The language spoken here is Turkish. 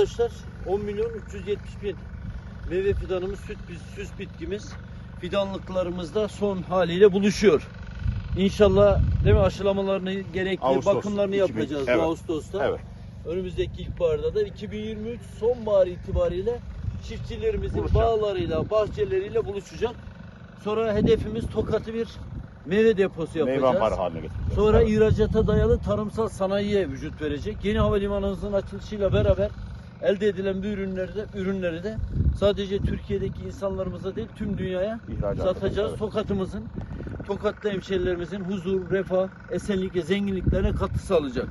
arkadaşlar 10 milyon 370 bin meyve fidanımız, süt, süs bitkimiz fidanlıklarımızda son haliyle buluşuyor. İnşallah değil mi aşılamalarını gerekli Ağustos, bakımlarını 2000, yapacağız evet. bu Ağustos'ta. Evet. Önümüzdeki ilkbaharda da 2023 sonbahar itibariyle çiftçilerimizin Buluşacak. bağlarıyla, bahçeleriyle buluşacak. Sonra hedefimiz Tokat'ı bir meyve deposu Meyve yapacağız. ambarı haline getireceğiz. Sonra Evet. ihracata dayalı tarımsal sanayiye vücut verecek. Yeni havalimanımızın açılışıyla beraber elde edilen bu ürünleri de, ürünleri de sadece Türkiye'deki insanlarımıza değil tüm dünyaya İhracat satacağız. evet. Tokat'ımızın, Tokatlı hemşerilerimizin huzur, refah, esenlik ve zenginliklerine katkı sağlayacak.